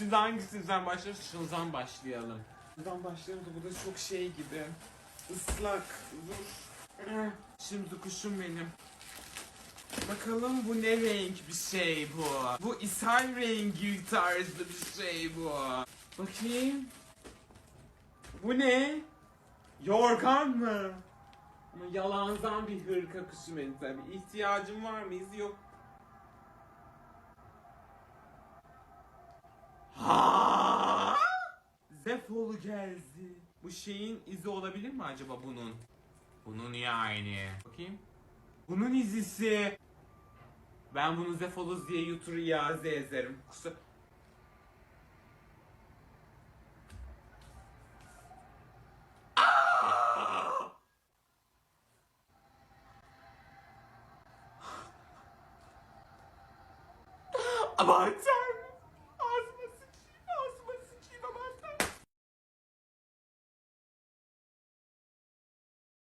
Şimdi hangisinden başlıyoruz? Şundan başlayalım. Şundan başlayalım da bu da çok şey gibi. Islak. Dur. Eh, Şimdi kuşum benim. Bakalım bu ne renk bir şey bu. Bu ishal rengi tarzı bir şey bu. Bakayım. Bu ne? Yorgan mı? Ama yalandan bir hırka kuşum benim tabii. İhtiyacım var mıyız? Yok. Zefolu geldi. Bu şeyin izi olabilir mi acaba bunun? Bunun yani. Bakayım. Bunun izisi. Ben bunu Zefoluz diye yutur iade ezerim. Aman tanrım.